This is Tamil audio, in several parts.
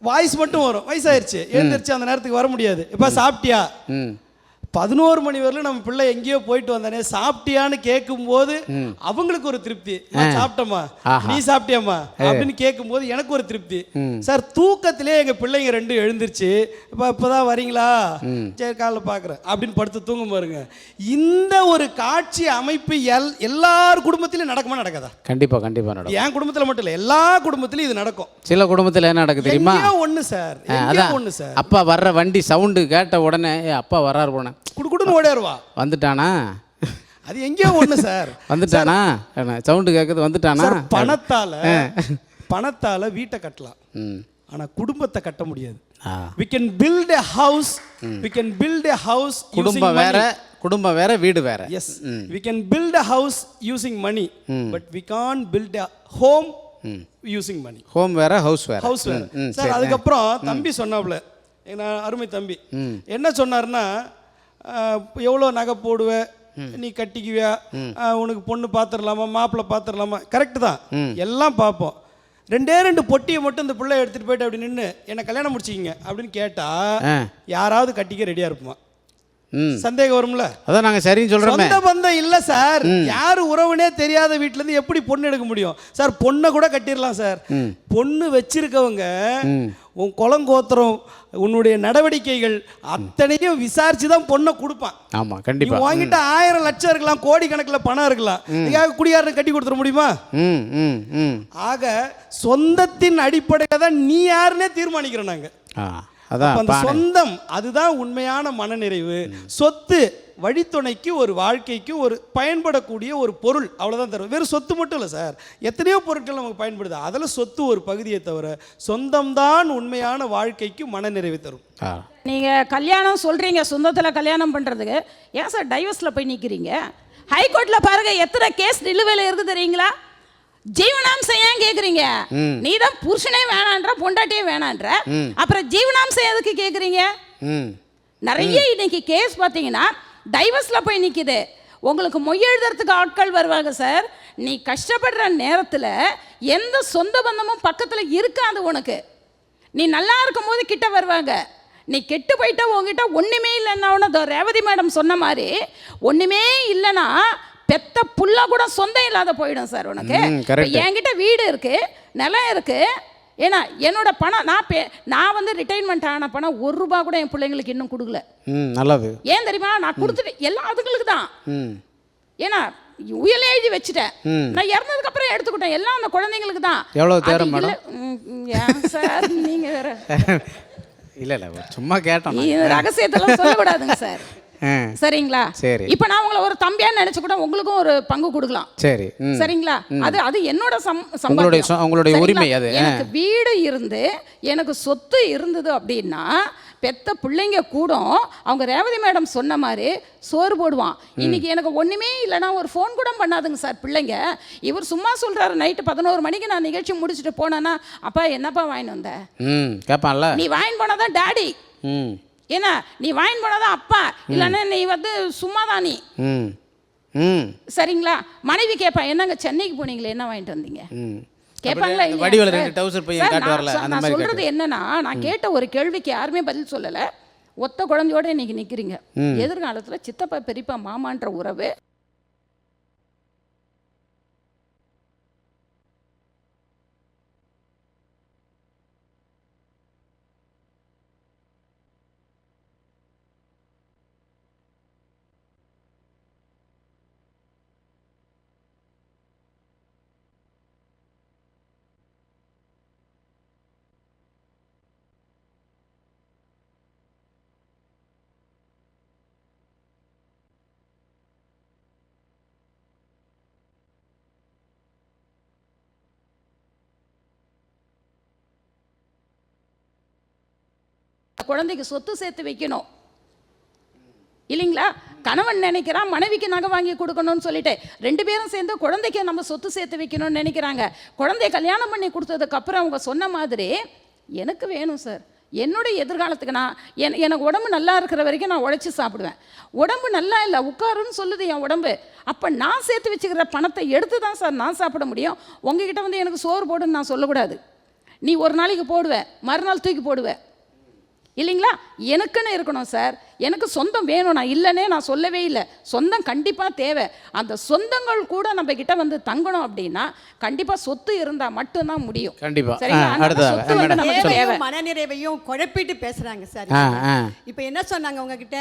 வாய்ஸ் மட்டும் வரும். வயசாயிருச்சு. எழுந்திருச்சு அந்த நேரத்துக்கு வர முடியாது. இப்போ சாப்பிட்டியா? பதினோரு மணி வரலும் நம்ம பிள்ளை எங்கேயோ போயிட்டு வந்தானே சாப்பிட்டியான்னு கேட்கும்போது அவங்களுக்கு ஒரு திருப்தி. சாப்பிட்டேம்மா. நீ சாப்பிட்டியாம்மா? அப்படின்னு கேட்கும்போது எனக்கு ஒரு திருப்தி. சார் தூக்கத்திலே எங்க பிள்ளைங்க ரெண்டும் எழுந்திருச்சு. இப்போ இப்போதான் வரீங்களா? சரி காலைல பார்க்குறேன் அப்படின்னு படுத்து தூங்கும் பாருங்க. இந்த ஒரு காட்சி அமைப்பு எல் எல்லார் குடும்பத்திலும் நடக்குமா நடக்காதா? கண்டிப்பாக கண்டிப்பாக நடக்கும். என் குடும்பத்தில் மட்டும் இல்லை எல்லா குடும்பத்திலும் இது நடக்கும். சில குடும்பத்தில் என்ன நடக்குது தெரியுமா? ஒன்று சார். அதான். ஒன்று சார். அப்பா வர்ற வண்டி சவுண்டு கேட்ட உடனே அப்பா வர்றாரு போனேன் குடுக்குடுன்னு ஓடிடுவா வந்துட்டானா? அது எங்கேயோ ஒன்று சார். வந்துட்டானா? சவுண்டு கேட்குது வந்துட்டானா? பணத்தால பணத்தால வீட்டை கட்டலாம். ம். ஆனா குடும்பத்தை கட்ட முடியாது. can build a house we can build a house using குடும்பம் வேற. குடும்பம் வேற வீடு வேற. Yes. we can build a house using money but we can't build a home using money. Home வேற ஹவுஸ் வேற. ஹவுஸ் வேற. சார் அதுக்கப்புறம் தம்பி சொன்னாப்புல என்ன அருமை தம்பி. என்ன சொன்னாருன்னா அஹ், எவ்வளோ நகை போடுவ? நீ கட்டிக்குவியா? உனக்கு பொண்ணு பார்த்துடலாமா? மாப்பிள்ளை பார்த்துடலாமா? கரெக்டு தான். எல்லாம் பார்ப்போம். ரெண்டே ரெண்டு பொட்டியை மட்டும் இந்த பிள்ளை எடுத்துட்டு போயிட்டு அப்படி நின்று என்னை கல்யாணம் முடிச்சிக்கிங்க அப்படின்னு கேட்டா ஆ. யாராவது கட்டிக்க ரெடியா இருப்போமா? சந்தேகம் வரும்ல? அதான் நாங்கள் சரின்னு சொல்கிறோமே சொந்த பந்தம் இல்ல சார். யாரு உறவுனே தெரியாத வீட்ல இருந்து எப்படி பொண்ணு எடுக்க முடியும்? சார் பொண்ணை கூட கட்டிடலாம் சார். பொண்ணு வச்சிருக்கவங்க உன் குளங்கோத்திரம் உன்னுடைய நடவடிக்கைகள் அத்தனையும் விசாரிச்சு தான் பொண்ணை கொடுப்பான். ஆமாம் நீ கண்டிப்பாக வாங்கிட்ட ஆயிரம் லட்சம் இருக்கலாம் கோடி கணக்கில் பணம் இருக்கலாம். இதுக்காக குடியாரனை கட்டி கொடுத்துட முடியுமா? ஆக சொந்தத்தின் அடிப்படையில் தான் நீ யாருன்னே தீர்மானிக்கிறோம் நாங்க. ஆ அதான். சொந்தம் அதுதான் உண்மையான மனநிறைவு. சொத்து வழித்துணைக்கு ஒரு வாழ்க்கைக்கு ஒரு பயன்படக்கூடிய ஒரு பொருள் அவ்வளவுதான் தரும் வெறும் சொத்து மட்டும் இல்லை சார். எத்தனையோ பொருட்கள் நமக்கு பயன்படுது. அதில் சொத்து ஒரு பகுதியை தவிர சொந்தம்தான் உண்மையான வாழ்க்கைக்கு மனநிறைவை தரும். ஆ. நீங்க கல்யாணம் சொல்றீங்க சொந்தத்துல கல்யாணம் பண்றதுக்கு. ஏன் சார் டைவர்ஸ்ல போய் நிக்கிறீங்க? ஹைகோர்ட்ல பாருங்க எத்தனை கேஸ் நிலுவையில் இருக்கு தெரியுங்களா? ஜீவனாம்சம் ஏன் கேக்குறீங்க? நீ தான் புருஷனே வேணான்ற பொண்டாட்டியே வேணான்ற. அப்புறம் ஜீவனாம்சம் எதுக்கு கேக்குறீங்க? நிறைய இன்னைக்கு கேஸ் பார்த்தீங்கன்னா டைவர்ஸ்ல போய் நிக்குது. உங்களுக்கு மொய் எழுதுறதுக்கு ஆட்கள் வருவாங்க சார். நீ கஷ்டப்படுற நேரத்தில் எந்த சொந்த பந்தமும் பக்கத்தில் இருக்காது உனக்கு. நீ நல்லா இருக்கும்போது கிட்ட வருவாங்க. நீ கெட்டு போயிட்டா உங்ககிட்ட ஒன்றுமே இல்லைன்னா உன ரேவதி மேடம் சொன்ன மாதிரி ஒன்றுமே இல்லைன்னா பெத்த புள்ள கூட சொந்தம் இல்லாத போயிடும் சார் உனக்கு. என்கிட்ட வீடு இருக்கு நிலம் இருக்கு. ஏன்னா என்னோட பணம் நான் பே நான் வந்து ரிட்டைர்மெண்ட் ஆன பணம் ஒரு ரூபா கூட என் பிள்ளைங்களுக்கு இன்னும் கொடுக்கல. ம் நல்லது. ஏன் தெரியுமா? நான் கொடுத்துட்டு எல்லாம் அதுங்களுக்கு தான். ம். ஏன்னா உயல் எழுதி வச்சுட்டேன். நான் இறந்ததுக்கு அப்புறம் எடுத்துக்கிட்டேன். எல்லாம் அந்த குழந்தைங்களுக்கு தான். எவ்வளவு அது தேரம் இல்ல- ம், ம், ஏன் சார் நீங்க வேற. இல்லை இல்லை சும்மா கேட்டோம் ரகசியத்தெல்லாம் சொல்லக்கூடாதுங்க சார். சரிங்களா? சரி. இப்போ நான் உங்களை ஒரு தம்பியா நினைச்சு கூட உங்களுக்கும் ஒரு பங்கு கொடுக்கலாம். சரி. சரிங்களா? அது அது என்னோட சம் உங்களுடைய உங்களுடைய? உரிமை அது. எனக்கு வீடு இருந்து எனக்கு சொத்து இருந்தது அப்படின்னா பெத்த பிள்ளைங்க கூட அவங்க ரேவதி மேடம் சொன்ன மாதிரி சோறு போடுவான். இன்னைக்கு எனக்கு ஒண்ணுமே இல்லைன்னா ஒரு ஃபோன் கூட பண்ணாதுங்க சார் பிள்ளைங்க. இவர் சும்மா சொல்றாரு நைட்டு பதினோரு மணிக்கு நான் நிகழ்ச்சி முடிச்சுட்டு போனேன்னா அப்பா என்னப்பா வாங்கிட்டு வந்த? கேட்பான்ல நீ வாங்கிட்டு போனாதான் டாடி ம். ஏன்னா நீ வாங்கிட்டு போனாதான் அப்பா இல்லைன்னா நீ வந்து சும்மா தான் நீ சரிங்களா? மனைவி கேட்பா என்னங்க சென்னைக்கு போனீங்களே என்ன வாங்கிட்டு வந்தீங்க? கேட்பாங்களா நான் சொல்றது என்னன்னா நான் கேட்ட ஒரு கேள்விக்கு யாருமே பதில் சொல்லல. ஒத்த குழந்தையோட இன்னைக்கு நிக்கிறீங்க. எதிர்காலத்துல சித்தப்பா பெரியப்பா மாமான்ற உறவு குழந்தைக்கு சொத்து சேர்த்து வைக்கணும். இல்லைங்களா? கணவன் நினைக்கிறான் மனைவிக்கு நகை வாங்கி கொடுக்கணும்னு சொல்லிட்டு ரெண்டு பேரும் சேர்ந்து குழந்தைக்கு நம்ம சொத்து சேர்த்து வைக்கணும்னு நினைக்கிறாங்க. குழந்தைய கல்யாணம் பண்ணி கொடுத்ததுக்கப்புறம் அவங்க சொன்ன மாதிரி எனக்கு வேணும் சார். என்னுடைய எதிர்காலத்துக்கு நான் என் எனக்கு உடம்பு நல்லா இருக்கிற வரைக்கும் நான் உழைச்சி சாப்பிடுவேன். உடம்பு நல்லா இல்லை உட்காருன்னு சொல்லுது என் உடம்பு. அப்போ நான் சேர்த்து வச்சுக்கிற பணத்தை எடுத்து தான் சார் நான் சாப்பிட முடியும். உங்ககிட்ட வந்து எனக்கு சோறு போடுன்னு நான் சொல்லக்கூடாது. நீ ஒரு நாளைக்கு போடுவேன் மறுநாள் தூக்கி போடுவேன் இல்லைங்களா? எனக்குன்னு இருக்கணும் சார். எனக்கு சொந்தம் வேணும் நான் இல்லைன்னே நான் சொல்லவே இல்லை. சொந்தம் கண்டிப்பாக தேவை. அந்த சொந்தங்கள் கூட நம்ம கிட்ட வந்து தங்கணும் அப்படின்னா கண்டிப்பாக சொத்து இருந்தால் மட்டும்தான் முடியும். கண்டிப்பா. சரிங்களா? ஆ, அதனால அடுத்ததாக. சொத்து ஆ, வந்து மேடம். நமக்கு தேவை. தேவையும் மனநிறைவையும் குழப்பிட்டு பேசுறாங்க சார் இப்போ என்ன சொன்னாங்க உங்ககிட்ட?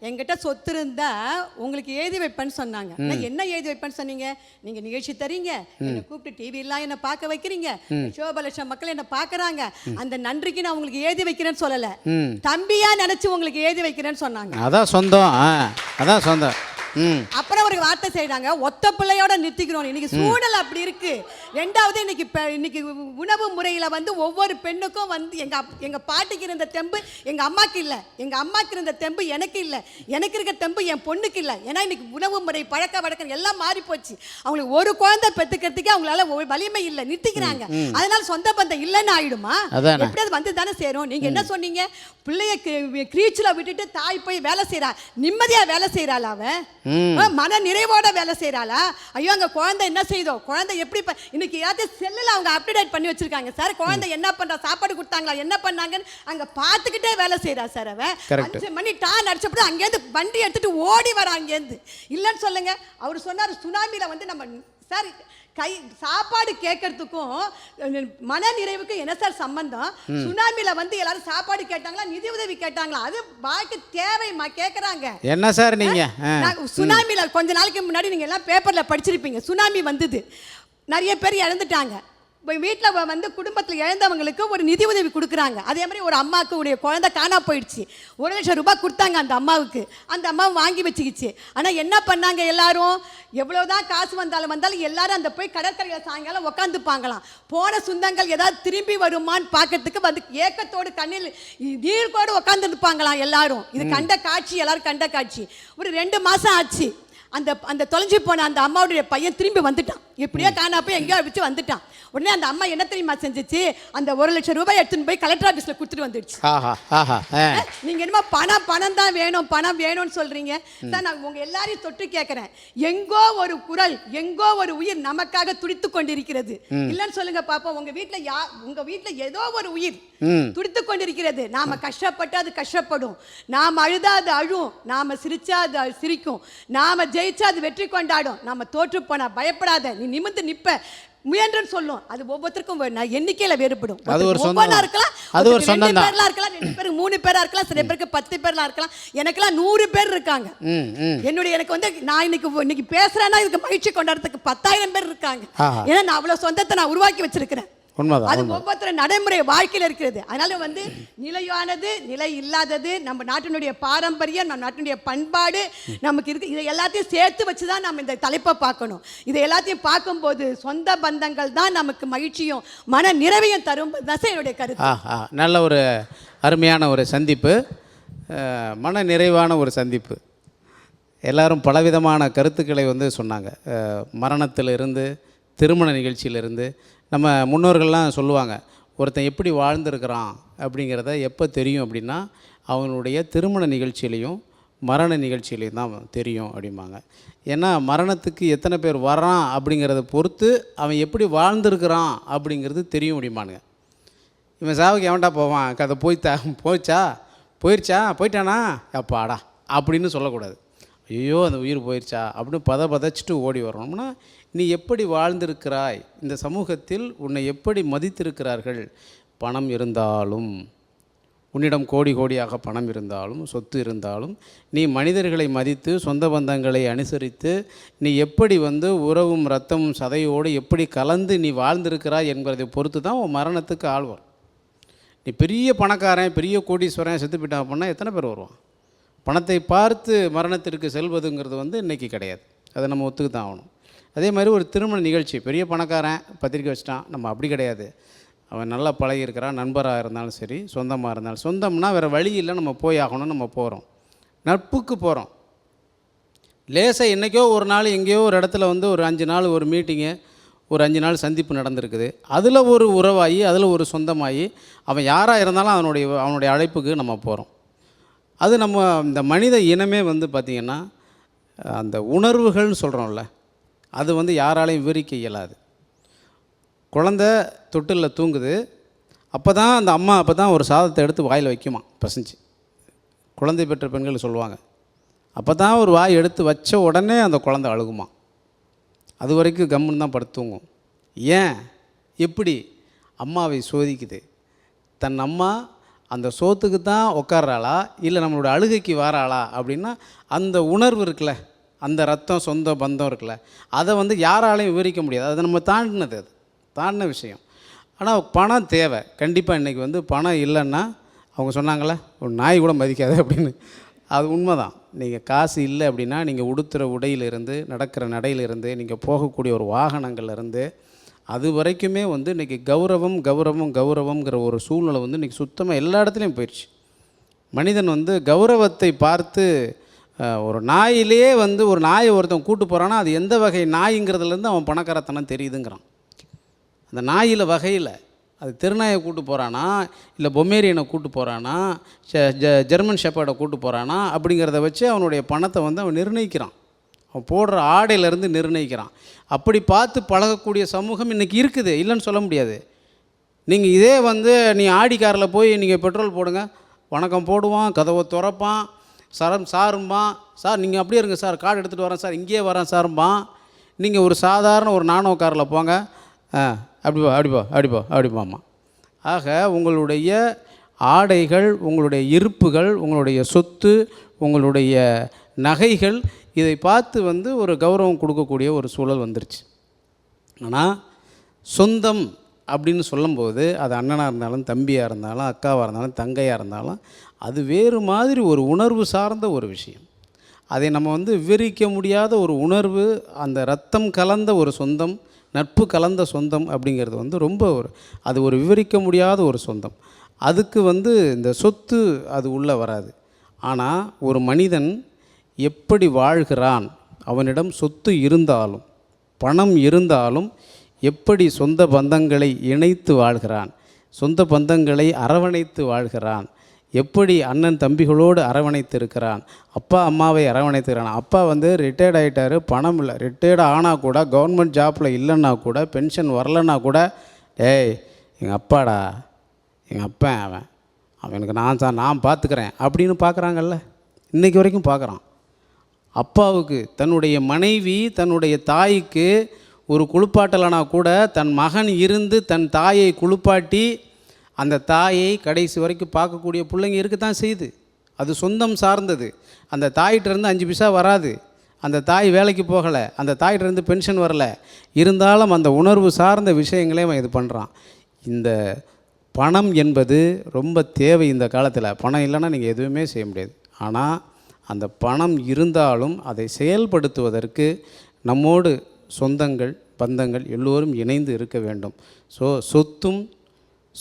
என்கிட்ட சொத்து இருந்தா உங்களுக்கு எழுதி வைப்பேன்னு சொன்னாங்க. நான் என்ன எழுதி வைப்பேன்னு சொன்னீங்க? நீங்க நிகழ்ச்சி தரீங்க. என்னை கூப்பிட்டு டிவி எல்லாம் என்ன பார்க்க வைக்கிறீங்க. லட்சோப லட்சம் மக்கள் என்ன பார்க்கறாங்க. அந்த நன்றிக்கு நான் உங்களுக்கு எழுதி வைக்கிறேன்னு சொல்லல. தம்பியா நினைச்சு உங்களுக்கு எழுதி வைக்கிறேன்னு சொன்னாங்க. அதான் சொந்தம். ஆ அதான் சொந்தம். அப்புறம் ஒரு வார்த்தை செய்றாங்க ஒத்த பிள்ளையோட நிறுத்திக்கிறோம் இன்னைக்கு சூழல் அப்படி இருக்கு ரெண்டாவது இன்னைக்கு இன்னைக்கு உணவு முறையில வந்து ஒவ்வொரு பெண்ணுக்கும் வந்து எங்க எங்க பாட்டிக்கு இருந்த தெம்பு எங்க அம்மாக்கு இல்ல எங்க அம்மாக்கு இருந்த தெம்பு எனக்கு இல்ல எனக்கு இருக்க தெம்பு என் பொண்ணுக்கு இல்ல ஏன்னா இன்னைக்கு உணவு முறை பழக்க வழக்கம் எல்லாம் மாறி போச்சு அவங்களுக்கு ஒரு குழந்தை பெத்துக்கிறதுக்கே அவங்களால ஒரு வலிமை இல்ல நிறுத்திக்கிறாங்க அதனால சொந்த பந்தம் இல்லைன்னு ஆயிடுமா அதானே. எப்படி அது வந்து தானே சேரும் நீங்க என்ன சொன்னீங்க பிள்ளைய கிரீச்சில் விட்டுட்டு தாய் போய் வேலை செய்றா நிம்மதியா வேலை செய்யறாள் அவன் மன நிறைவோட வேலை செய்றாளா? ஐயோ அங்க குழந்தை என்ன செய்தோ குழந்தை எப்படி இன்னைக்கு ஏதாச்சும் செல்லில் அவங்க அப்டேட் பண்ணி வச்சிருக்காங்க. சார் குழந்தை என்ன பண்றா? சாப்பாடு கொடுத்தாங்களா? என்ன பண்ணாங்கன்னு அங்க பார்த்துக்கிட்டே வேலை செய்றா சார் அவன். அஞ்சு மணி டான் அடிச்சப்படி அங்கேருந்து வண்டி எடுத்துட்டு ஓடி வரா அங்கேருந்து இல்லைன்னு சொல்லுங்க. அவர் சொன்னார் சுனாமில வந்து நம்ம சார் கை சாப்பாடு கேட்கறதுக்கும் மன நிறைவுக்கும் என்ன சார் சம்பந்தம்? சுனாமில வந்து எல்லாரும் சாப்பாடு கேட்டாங்களா? நிதி உதவி கேட்டாங்களா? அது பாக்கி தேவைமா கேட்கறாங்க என்ன சார் நான் சுனாமில கொஞ்ச நாளைக்கு முன்னாடி நீங்க எல்லாம் பேப்பர்ல படிச்சிருப்பீங்க. சுனாமி வந்தது. நிறைய பேர் இறந்துட்டாங்க. வீட்டில் வந்து குடும்பத்தில் இழந்தவங்களுக்கு ஒரு நிதி உதவி கொடுக்குறாங்க. அதே மாதிரி ஒரு அம்மாவுக்கு உடைய குழந்தை காணா போயிடுச்சு. ஒரு லட்சம் ரூபாய் கொடுத்தாங்க அந்த அம்மாவுக்கு. அந்த அம்மா வாங்கி வச்சுக்கிச்சு. ஆனால் என்ன பண்ணாங்க எல்லாரும்? எவ்வளோதான் காசு வந்தாலும் வந்தாலும் எல்லாரும் அந்த போய் கடற்கரையில் சாயங்காலம் உட்காந்துப்பாங்களாம் போன சொந்தங்கள் ஏதாவது திரும்பி வருமான்னு பார்க்கறதுக்கு வந்து ஏக்கத்தோடு கண்ணில் நீர் கூட உட்காந்துருப்பாங்களாம் எல்லாரும். இது கண்ட காட்சி எல்லாரும் கண்ட காட்சி. ஒரு ரெண்டு மாசம் ஆச்சு. அந்த அந்த தொலைஞ்சு போன அந்த அம்மாவுடைய பையன் திரும்பி வந்துட்டான். எப்படியோ காணா போய் எங்கேயோ வச்சு வந்துட்டான். உடனே அந்த அம்மா என்ன தெரியுமா செஞ்சுச்சு? அந்த ஒரு லட்சம் ரூபாய் எடுத்துன்னு போய் கலெக்டர் ஆஃபீஸில் கொடுத்துட்டு வந்துடுச்சு. நீங்க என்னமோ பணம் பணம் தான் வேணும் பணம் வேணும்னு சொல்றீங்க. சார் நான் உங்க எல்லாரையும் தொட்டு கேட்கிறேன் எங்கோ ஒரு குரல் எங்கோ ஒரு உயிர் நமக்காக துடித்து கொண்டிருக்கிறது. இல்லைன்னு சொல்லுங்க பாப்போம். உங்க வீட்ல யா உங்க வீட்ல ஏதோ ஒரு உயிர் துடித்து கொண்டிருக்கிறது. நாம கஷ்டப்பட்டு அது கஷ்டப்படும். நாம அழுதா அது அழும். நாம சிரிச்சா அது சிரிக்கும். நாம ஜெயிச்சா அது வெற்றி கொண்டாடும். நாம தோற்று போனா பயப்படாத நீ நிமிர்ந்து நிப்ப. முயன்றன்னு சொல்லும். அது ஒவ்வொருத்தருக்கும் எண்ணிக்கையில வேறுபடும். அது ஒரு சொந்தம். இருக்கலாம் அது ஒரு சொந்தம். பேர்லாம் இருக்கலாம் ரெண்டு பேருக்கு மூணு பேரா இருக்கலாம் சில பேருக்கு பத்து பேர்லாம் இருக்கலாம். எனக்கெல்லாம் நூறு பேர் இருக்காங்க. என்னுடைய எனக்கு வந்து நான் இன்னைக்கு இன்னைக்கு பேசுறேன்னா இதுக்கு மகிழ்ச்சி கொண்டாடுறதுக்கு பத்தாயிரம் பேர் இருக்காங்க. ஏன்னா நான் அவ்வளவு சொந்தத்தை நான் உருவாக்கி வச்சிருக்கிறேன். உண்மைதான் அது ஒவ்வொருத்தர் நடைமுறை வாழ்க்கையில இருக்கிறது. அதனால வந்து நிலையானது நிலை இல்லாதது நம்ம நாட்டினுடைய பாரம்பரியம் நம்ம நாட்டினுடைய பண்பாடு நமக்கு இருக்கு. இதை எல்லாத்தையும் சேர்த்து வச்சு தான் நம்ம இந்த தலைப்பை பார்க்கணும். இதை எல்லாத்தையும் பார்க்கும்போது சொந்த பந்தங்கள் தான் நமக்கு மகிழ்ச்சியும் மன நிறைவையும் தரும். தான் என்னுடைய கருத்து. நல்ல ஒரு அருமையான ஒரு சந்திப்பு. மன நிறைவான ஒரு சந்திப்பு. எல்லாரும் பலவிதமான கருத்துக்களை வந்து சொன்னாங்க. மரணத்திலிருந்து திருமண நிகழ்ச்சியிலிருந்து நம்ம முன்னோர்கள்லாம் சொல்லுவாங்க ஒருத்தன் எப்படி வாழ்ந்துருக்கிறான்? அப்படிங்கிறத எப்போ தெரியும் அப்படின்னா அவனுடைய திருமண நிகழ்ச்சியிலையும் மரண நிகழ்ச்சியிலையும் தான் தெரியும் அப்படிம்பாங்க. ஏன்னா மரணத்துக்கு எத்தனை பேர் வரான் அப்படிங்கிறத பொறுத்து அவன் எப்படி வாழ்ந்துருக்கிறான் அப்படிங்கிறது தெரியும் அப்படிம்பானுங்க. இவன் சாவுக்கு எவன்டா போவான்? கதை போய்த்தா போச்சா? போயிடுச்சா போயிட்டானா? அப்பாடா அப்படின்னு சொல்லக்கூடாது. ஐயோ அந்த உயிர் போயிடுச்சா அப்படின்னு பத பதச்சிட்டு ஓடி வரணும்னா நீ எப்படி வாழ்ந்திருக்கிறாய்? இந்த சமூகத்தில் உன்னை எப்படி மதித்திருக்கிறார்கள்? பணம் இருந்தாலும் உன்னிடம் கோடி கோடியாக பணம் இருந்தாலும் சொத்து இருந்தாலும் நீ மனிதர்களை மதித்து சொந்த பந்தங்களை அனுசரித்து நீ எப்படி வந்து உறவும் ரத்தமும் சதையோடு எப்படி கலந்து நீ வாழ்ந்திருக்கிறாய் என்பதை பொறுத்து தான் உன் மரணத்துக்கு ஆழ்வார் நீ பெரிய பணக்காரன் பெரிய கோடீஸ்வரன் செத்து போயிட்டான் அப்படின்னா எத்தனை பேர் வருவான்? பணத்தை பார்த்து மரணத்திற்கு செல்வதுங்கிறது வந்து இன்றைக்கி கிடையாது. அதை நம்ம ஒத்துக்கு தான் ஆகணும். அதே மாதிரி ஒரு திருமண நிகழ்ச்சி. பெரிய பணக்காரன் பத்திரிக்கை வச்சிட்டான். நம்ம அப்படி கிடையாது. அவன் நல்லா பழகியிருக்கிறான். நண்பராக இருந்தாலும் சரி சொந்தமாக இருந்தாலும் சொந்தம்னா வேறு வழி இல்லை. நம்ம போய் ஆகணும் நம்ம போகிறோம் நட்புக்கு போகிறோம் லேசாக என்றைக்கோ ஒரு நாள் எங்கேயோ ஒரு இடத்துல வந்து ஒரு அஞ்சு நாள் ஒரு மீட்டிங்கு ஒரு அஞ்சு நாள் சந்திப்பு நடந்திருக்குது. அதில் ஒரு உறவாகி அதில் ஒரு சொந்தமாகி அவன் யாராக இருந்தாலும் அவனுடைய அவனுடைய அழைப்புக்கு நம்ம போகிறோம் அது நம்ம இந்த மனித இனமே வந்து பார்த்திங்கன்னா அந்த உணர்வுகள்னு சொல்கிறோம்ல அது வந்து யாராலையும் விவரிக்க இயலாது. குழந்த தொட்டிலில் தூங்குது அப்போ தான் அந்த அம்மா அப்போ தான் ஒரு சாதத்தை எடுத்து வாயில் வைக்குமா பசிஞ்சு. குழந்தை பெற்ற பெண்கள் சொல்லுவாங்க அப்போ தான் ஒரு வாய் எடுத்து வச்ச உடனே அந்த குழந்தை அழுகுமா. அது வரைக்கும் கம்முன்னு தான் படுத்துங்கும் ஏன்? எப்படி? அம்மாவை சோதிக்குது. தன் அம்மா அந்த சோத்துக்கு தான் உட்கார்றாளா இல்லை நம்மளோட அழுகைக்கு வாராளா? அப்படின்னா அந்த உணர்வு இருக்குல்ல அந்த ரத்தம் சொந்த பந்தம் இருக்குல்ல அதை வந்து யாராலையும் விவரிக்க முடியாது. அதை நம்ம தாண்டினது அது. தாண்டின விஷயம். ஆனால் பணம் தேவை. கண்டிப்பாக இன்றைக்கி வந்து பணம் இல்லைன்னா அவங்க சொன்னாங்களே ஒரு நாய் கூட மதிக்காது அப்படின்னு. அது உண்மை தான் நீங்கள் காசு இல்லை அப்படின்னா நீங்கள் உடுத்துகிற உடையிலிருந்து நடக்கிற நடையிலிருந்து நீங்கள் போகக்கூடிய ஒரு வாகனங்கள்லேருந்து அது வரைக்குமே வந்து இன்றைக்கி கௌரவம் கௌரவம் கௌரவங்கிற ஒரு சூழ்நிலை வந்து இன்றைக்கி சுத்தமாக எல்லா இடத்துலையும் போயிடுச்சு மனிதன் வந்து கௌரவத்தை பார்த்து ஒரு நாயிலே வந்து ஒரு நாயை ஒருத்தன் கூட்டு போகிறான்னா அது எந்த வகை நாய்ங்கிறதுலேருந்து அவன் பணக்காரத்தனம் தெரியுதுங்கிறான். அந்த நாயில் வகையில் அது திருநாயை கூட்டு போகிறானா இல்லை பொம்மேரியனை கூட்டு போகிறானா ஜெர்மன் ஷெப்பர்டை கூட்டு போகிறானா அப்படிங்கிறத வச்சு அவனுடைய பணத்தை வந்து அவன் நிர்ணயிக்கிறான். அவன் போடுற ஆடையிலேருந்து நிர்ணயிக்கிறான். அப்படி பார்த்து பழகக்கூடிய சமூகம் இன்றைக்கி இருக்குது. இல்லைன்னு சொல்ல முடியாது. நீங்கள் இதே வந்து நீ ஆடி காரில் போய் நீங்கள் பெட்ரோல் போடுங்க. வணக்கம் போடுவான் கதவை திறப்பான் சரம் சாரும்பான். சார் நீங்கள் அப்படியே இருங்க சார். கார்டு எடுத்துகிட்டு வரேன் சார். இங்கேயே வரேன் சாரும்பான். நீங்கள் ஒரு சாதாரண ஒரு நானோ காரில் போங்க. ஆ அப்படி அப்படிப்பா அப்படிப்பா அப்படிப்பாம்மா ஆக உங்களுடைய ஆடைகள் உங்களுடைய இருப்புகள் உங்களுடைய சொத்து உங்களுடைய நகைகள் இதை பார்த்து வந்து ஒரு கௌரவம் கொடுக்கக்கூடிய ஒரு சூழல் வந்துருச்சு. ஆனால் சொந்தம் அப்படின்னு சொல்லும்போது அது அண்ணனாக இருந்தாலும் தம்பியாக இருந்தாலும் அக்காவாக இருந்தாலும் தங்கையாக இருந்தாலும் அது வேறு மாதிரி ஒரு உணர்வு சார்ந்த ஒரு விஷயம். அதை நம்ம வந்து விவரிக்க முடியாத ஒரு உணர்வு அந்த ரத்தம் கலந்த ஒரு சொந்தம் நட்பு கலந்த சொந்தம் அப்படிங்கிறது வந்து ரொம்ப ஒரு அது ஒரு விவரிக்க முடியாத ஒரு சொந்தம். அதுக்கு வந்து இந்த சொத்து அது உள்ளே வராது. ஆனால் ஒரு மனிதன் எப்படி வாழ்கிறான்? அவனிடம் சொத்து இருந்தாலும் பணம் இருந்தாலும் எப்படி சொந்த பந்தங்களை இணைத்து வாழ்கிறான்? சொந்த பந்தங்களை அரவணைத்து வாழ்கிறான். எப்படி அண்ணன் தம்பிகளோடு அரவணைத்து இருக்கிறான் அப்பா அம்மாவை அரவணைத்துக்கிறான் அப்பா வந்து ரிட்டையர்ட் ஆகிட்டாரு பணம் இல்லை. ரிட்டையர்டு ஆனால் கூட கவர்மெண்ட் ஜாப்பில் இல்லைன்னா கூட பென்ஷன் வரலன்னா கூட ஏய் எங்கள் அப்பாடா எங்கள் அப்பன் அவன். அவனுக்கு நான் தான் நான் பார்த்துக்கிறேன். அப்படின்னு பார்க்குறாங்கல்ல. இன்றைக்கி வரைக்கும் பார்க்குறான். அப்பாவுக்கு தன்னுடைய மனைவி தன்னுடைய தாய்க்கு ஒரு குளிப்பாட்டலைனா கூட தன் மகன் இருந்து தன் தாயை குளிப்பாட்டி அந்த தாயை கடைசி வரைக்கும் பார்க்கக்கூடிய பிள்ளைங்க இருக்கத்தான் செய்யுது அது சொந்தம் சார்ந்தது. அந்த தாயிட்டிருந்து அஞ்சு பைசா வராது. அந்த தாய் வேலைக்கு போகலை. அந்த தாயிட்டிருந்து பென்ஷன் வரல. இருந்தாலும் அந்த உணர்வு சார்ந்த விஷயங்களே அவன் இது பண்ணுறான் இந்த பணம் என்பது ரொம்ப தேவை இந்த காலத்தில். பணம் இல்லைன்னா நீங்கள் எதுவுமே செய்ய முடியாது. ஆனால் அந்த பணம் இருந்தாலும் அதை செயல்படுத்துவதற்கு நம்மோடு சொந்தங்கள் பந்தங்கள் எல்லோரும் இணைந்து இருக்க வேண்டும். ஸோ சொத்தும்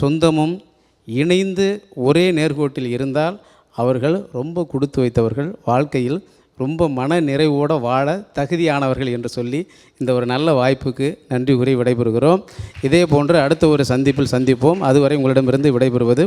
சொந்தமும் இணைந்து ஒரே நேர்கோட்டில் இருந்தால் அவர்கள் ரொம்ப கொடுத்து வைத்தவர்கள் வாழ்க்கையில் ரொம்ப மன நிறைவோடு வாழ தகுதியானவர்கள் என்று சொல்லி இந்த ஒரு நல்ல வாய்ப்புக்கு நன்றி கூறி விடைபெறுகிறோம். இதே போன்று அடுத்த ஒரு சந்திப்பில் சந்திப்போம். அதுவரை உங்களிடமிருந்து விடைபெறுவது